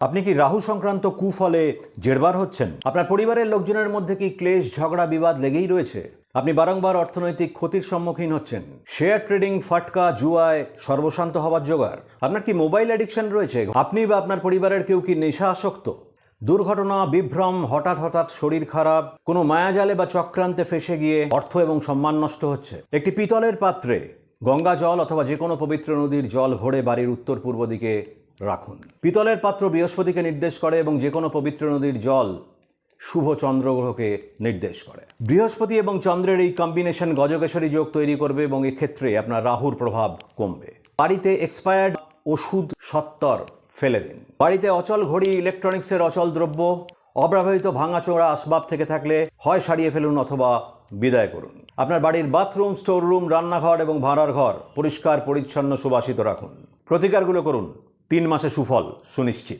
আপনি কি রাহু সংক্রান্ত কুফলে জেরবার হচ্ছেন? আপনার পরিবারের লোকজনের মধ্যে কি ক্লেশ, ঝগড়া, বিবাদ লেগেই রয়েছে? আপনি বারংবার অর্থনৈতিক ক্ষতির সম্মুখীন হচ্ছেন। শেয়ার ট্রেডিং, ফাটকা, জুয়ায় সর্বশান্ত হওয়ার জোগাড়। আপনার কি মোবাইল অ্যাডিকশন রয়েছে? আপনি বা আপনার পরিবারের কেউ কি নেশা আসক্ত দুর্ঘটনা, বিভ্রম, হঠাৎ হঠাৎ শরীর খারাপ, কোনো মায়াজালে বা চক্রান্তে ফেসে গিয়ে অর্থ এবং সম্মান নষ্ট হচ্ছে? একটি পিতলের পাত্রে গঙ্গা জল অথবা যে কোনো পবিত্র নদীর জল ভরে বাড়ির উত্তর পূর্ব দিকে রাখুন। পিতলের পাত্র বৃহস্পতিকে নির্দেশ করে এবং যে কোনো পবিত্র নদীর জল শুভ চন্দ্রগ্রহকে নির্দেশ করে। বৃহস্পতি এবং চন্দ্রের এই কম্বিনেশন গজকেশরী যোগ তৈরি করবে এবং এক্ষেত্রে আপনার রাহুর প্রভাব কমবে। বাড়িতে এক্সপায়ার্ড ওষুধ সত্তর ফেলে দিন। বাড়িতে অচল ঘড়ি ইলেকট্রনিক্সের অচল দ্রব্য, অব্যবহৃত ভাঙাচোরা আসবাব থেকে থাকলে হয় সারিয়ে ফেলুন অথবা বিদায় করুন। আপনার বাড়ির বাথরুম স্টোর রুম রান্নাঘর এবং ভাড়ার ঘর পরিষ্কার, পরিচ্ছন্ন, সুবাসিত রাখুন। প্রতিকারগুলো করুন। তিন মাসে সুফল সুনিশ্চিত।